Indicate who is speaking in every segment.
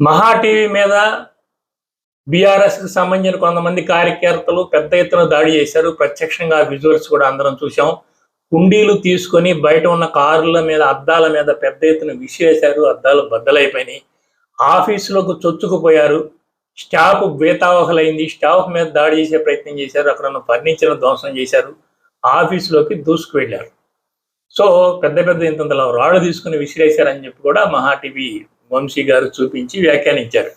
Speaker 1: మహా టీవీ మీద బీఆర్ఎస్కి సంబంధించిన కొంతమంది కార్యకర్తలు పెద్ద ఎత్తున దాడి చేశారు. ప్రత్యక్షంగా విజువల్స్ కూడా అందరం చూసాం కుండీలు తీసుకొని బయట ఉన్న కారుల మీద అద్దాల మీద పెద్ద ఎత్తున విసిరేశారు. అద్దాలు బద్దలైపోయినాయి. ఆఫీసులోకి చొచ్చుకుపోయారు. స్టాఫ్ బేతావహలైంది స్టాఫ్ మీద దాడి చేసే ప్రయత్నం చేశారు. అక్కడ ఉన్న ఫర్నిచర్ ధ్వంసం చేశారు. ఆఫీసులోకి దూసుకు వెళ్ళారు సో పెద్ద పెద్ద ఇంతంతలో రాళ్ళు తీసుకుని విసిరేశారని చెప్పి కూడా మహా టీవీ వంశీ గారు చూపించి వ్యాఖ్యానించారు.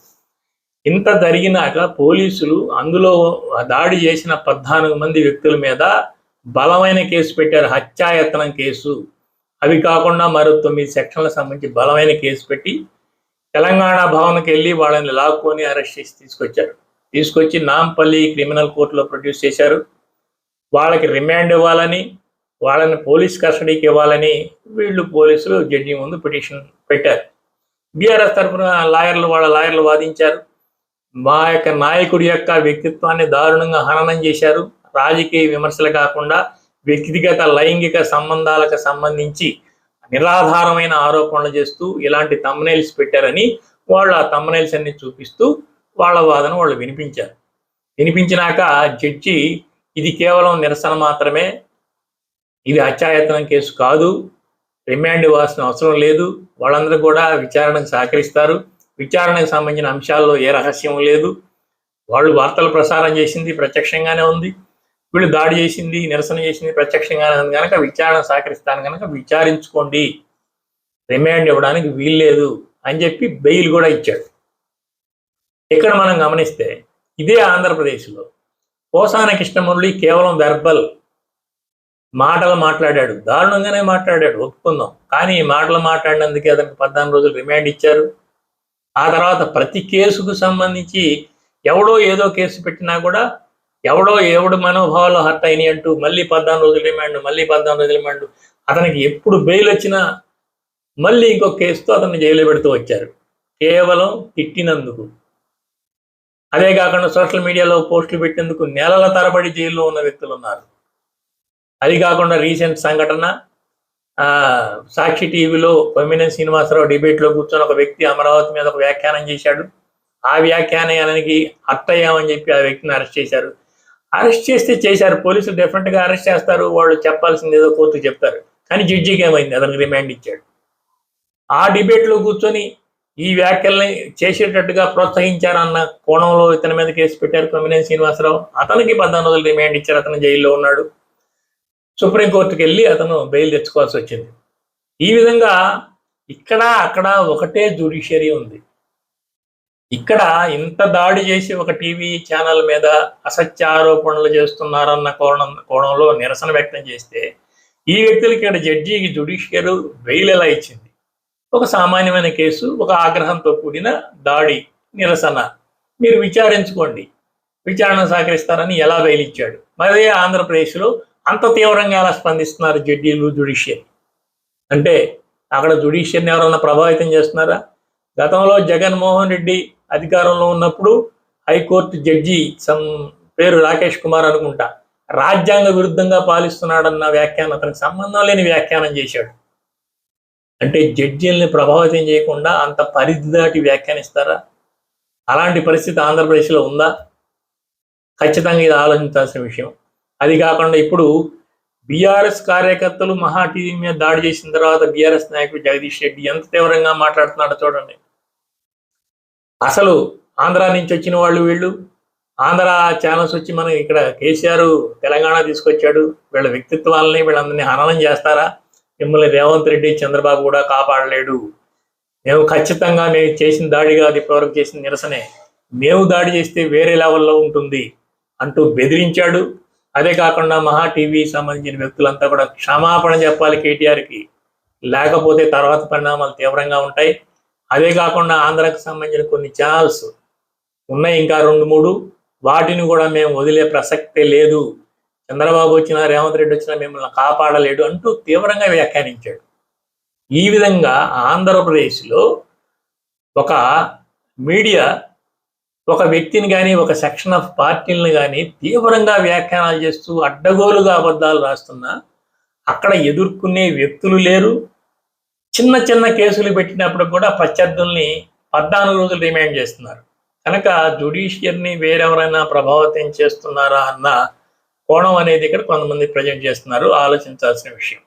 Speaker 1: ఇంత జరిగినాక పోలీసులు అందులో దాడి చేసిన పద్నాలుగు మంది వ్యక్తుల మీద బలమైన కేసు పెట్టారు. హత్యాయత్నం కేసు. అవి కాకుండా మరో తొమ్మిది సెక్షన్లకు సంబంధించి బలమైన కేసు పెట్టి తెలంగాణ భవన్కి వెళ్ళి వాళ్ళని లాక్కొని అరెస్ట్ చేసి తీసుకొచ్చారు. తీసుకొచ్చి నాంపల్లి క్రిమినల్ కోర్టులో ప్రొడ్యూస్ చేశారు. వాళ్ళకి రిమాండ్ ఇవ్వాలని వాళ్ళని పోలీస్ కస్టడీకి ఇవ్వాలని వీళ్ళు పోలీసులు జడ్జి ముందు పిటిషన్ పెట్టారు. బీఆర్ఎస్ తరఫున లాయర్లు వాళ్ళ లాయర్లు వాదించారు. మా యొక్క నాయకుడి యొక్క వ్యక్తిత్వాన్ని దారుణంగా హననం చేశారు. రాజకీయ విమర్శలు కాకుండా వ్యక్తిగత లైంగిక సంబంధాలకు సంబంధించి నిరాధారమైన ఆరోపణలు చేస్తూ ఇలాంటి తమ్నైల్స్ పెట్టారని వాళ్ళు ఆ తమ్నైల్స్ అన్ని చూపిస్తూ వాళ్ళ వాదన వాళ్ళు వినిపించారు. వినిపించినాక జడ్జి ఇది కేవలం నిరసన మాత్రమే ఇది హత్యాయత్నం కేసు కాదు. రిమాండ్ ఇవ్వాల్సిన అవసరం లేదు. వాళ్ళందరూ కూడా విచారణకు సహకరిస్తారు. విచారణకు సంబంధించిన అంశాల్లో ఏ రహస్యం లేదు. వాళ్ళు వార్తలు ప్రసారం చేసింది ప్రత్యక్షంగానే ఉంది. వీళ్ళు దాడి చేసింది నిరసన చేసింది ప్రత్యక్షంగానే ఉంది. కనుక విచారణ సహకరిస్తాను కనుక విచారించుకోండి. రిమాండ్ ఇవ్వడానికి వీల్లేదు అని చెప్పి బెయిల్ కూడా ఇచ్చాడు. ఇక్కడ మనం గమనిస్తే ఇదే ఆంధ్రప్రదేశ్లో పోసాన కృష్ణమురళి కేవలం వెర్బల్ మాటలు మాట్లాడాడు. దారుణంగానే మాట్లాడాడు. ఒప్పుకుందాం. కానీ ఈ మాటలు మాట్లాడినందుకే అతనికి పద్నాలుగు రోజులు రిమాండ్ ఇచ్చారు. ఆ తర్వాత ప్రతి కేసుకు సంబంధించి ఎవడో ఏదో కేసు పెట్టినా కూడా ఎవడో ఎవడు మనోభావాలు హర్ట్ అయినాయి అంటూ మళ్ళీ పద్నాలుగు రోజులు రిమాండ్ మళ్ళీ పద్నాలుగు రోజులు రిమాండ్. అతనికి ఎప్పుడు బెయిల్ వచ్చినా మళ్ళీ ఇంకో కేసుతో అతన్ని జైలు పెడుతూ వచ్చారు. కేవలం తిట్టినందుకు. అదే కాకుండా సోషల్ మీడియాలో పోస్టులు పెట్టేందుకు నెలల తరబడి జైల్లో ఉన్న వ్యక్తులు ఉన్నారు. అది కాకుండా రీసెంట్ సంఘటన సాక్షి టీవీలో కొమ్మినేని శ్రీనివాసరావు డిబేట్లో కూర్చొని ఒక వ్యక్తి అమరావతి మీద ఒక వ్యాఖ్యానం చేశాడు. ఆ వ్యాఖ్యానానికి అత్తయ్యామని చెప్పి ఆ వ్యక్తిని అరెస్ట్ చేశారు. అరెస్ట్ చేస్తే చేశారు. పోలీసులు డెఫినెట్గా అరెస్ట్ చేస్తారు. వాళ్ళు చెప్పాల్సింది ఏదో కోర్టు చెప్తారు. కానీ జడ్జికి ఏమైంది? అతనికి రిమాండ్ ఇచ్చాడు. ఆ డిబేట్లో కూర్చొని ఈ వ్యాఖ్యల్ని చేసేటట్టుగా ప్రోత్సహించారన్న కోణంలో ఇతని మీద కేసు పెట్టారు కొమ్మినేని శ్రీనివాసరావు. అతనికి పద్నాలుగు రోజులు రిమాండ్ ఇచ్చారు. అతను జైల్లో ఉన్నాడు. సుప్రీంకోర్టుకి వెళ్ళి అతను బెయిల్ తెచ్చుకోవాల్సి వచ్చింది. ఈ విధంగా ఇక్కడ అక్కడ ఒకటే జ్యుడిషియరీ ఉంది. ఇక్కడ ఇంత దాడి చేసి ఒక టీవీ ఛానల్ మీద అసత్య ఆరోపణలు చేస్తున్నారన్న కోణం కోణంలో నిరసన వ్యక్తం చేస్తే ఈ వ్యక్తులకి ఇక్కడ జడ్జికి జుడిషియర్ బెయిల్ ఎలా ఇచ్చింది? ఒక సామాన్యమైన కేసు ఒక ఆగ్రహంతో కూడిన దాడి నిరసన. మీరు విచారించుకోండి. విచారణ సహకరిస్తారని ఎలా బెయిల్ ఇచ్చాడు? మరి ఆంధ్రప్రదేశ్లో అంత తీవ్రంగా ఎలా స్పందిస్తున్నారు జడ్జీలు జుడిషియరీ? అంటే అక్కడ జుడిషియర్ని ఎవరన్నా ప్రభావితం చేస్తున్నారా? గతంలో జగన్మోహన్ రెడ్డి అధికారంలో ఉన్నప్పుడు హైకోర్టు జడ్జి సమ్ పేరు రాకేష్ కుమార్ అనుకుంటా రాజ్యాంగ విరుద్ధంగా పాలిస్తున్నాడన్న వ్యాఖ్యానం అతనికి సంబంధం లేని వ్యాఖ్యానం చేశాడు. అంటే జడ్జీల్ని ప్రభావితం చేయకుండా అంత పరిధి దాటి వ్యాఖ్యానిస్తారా? అలాంటి పరిస్థితి ఆంధ్రప్రదేశ్లో ఉందా? ఖచ్చితంగా ఇది ఆలోచించాల్సిన విషయం. అది కాకుండా ఇప్పుడు బీఆర్ఎస్ కార్యకర్తలు మహా టీవీ మీద దాడి చేసిన తర్వాత బీఆర్ఎస్ నాయకుడు జగదీష్ రెడ్డి ఎంత తీవ్రంగా మాట్లాడుతున్నాడో చూడండి. అసలు ఆంధ్ర నుంచి వచ్చిన వాళ్ళు వీళ్ళు ఆంధ్ర ఛానల్స్ వచ్చి మనం ఇక్కడ కేసీఆర్ తెలంగాణ తీసుకొచ్చాడు వీళ్ళ వ్యక్తిత్వాలని వీళ్ళందరినీ హననం చేస్తారా? మిమ్మల్ని రేవంత్ రెడ్డి చంద్రబాబు కూడా కాపాడలేడు. మేము ఖచ్చితంగా మేము చేసిన దాడి కాదు ఇప్పటివరకు చేసిన నిరసనే. మేము దాడి చేస్తే వేరే లెవెల్లో ఉంటుంది అంటూ బెదిరించాడు. అదే కాకుండా మహా టీవీ సంబంధించిన వ్యక్తులంతా కూడా క్షమాపణ చెప్పాలి కేటీఆర్కి. లేకపోతే తర్వాత పరిణామాలు తీవ్రంగా ఉంటాయి. అదే కాకుండా ఆంధ్రాకి సంబంధించిన కొన్ని ఛానల్స్ ఉన్నాయి ఇంకా రెండు మూడు. వాటిని కూడా మేము వదిలే ప్రసక్తే లేదు. చంద్రబాబు వచ్చినా రేవంత్ రెడ్డి వచ్చినా మిమ్మల్ని కాపాడలేడు అంటూ తీవ్రంగా వ్యాఖ్యానించాడు. ఈ విధంగా ఆంధ్రప్రదేశ్లో ఒక మీడియా ఒక వ్యక్తిని కానీ ఒక సెక్షన్ ఆఫ్ పార్టీలను కానీ తీవ్రంగా వ్యాఖ్యానాలు చేస్తూ అడ్డగోలుగా అబద్ధాలు రాస్తున్నా అక్కడ ఎదుర్కొనే వ్యక్తులు లేరు. చిన్న చిన్న కేసులు పెట్టినప్పుడు కూడా ప్రత్యర్థుల్ని పద్నాలుగు రోజులు రిమాండ్ చేస్తున్నారు. కనుక జుడిషియర్ని వేరెవరైనా ప్రభావితం చేస్తున్నారా అన్న కోణం అనేది ఇక్కడ కొంతమంది ప్రజెంట్ చేస్తున్నారు. ఆలోచించాల్సిన విషయం.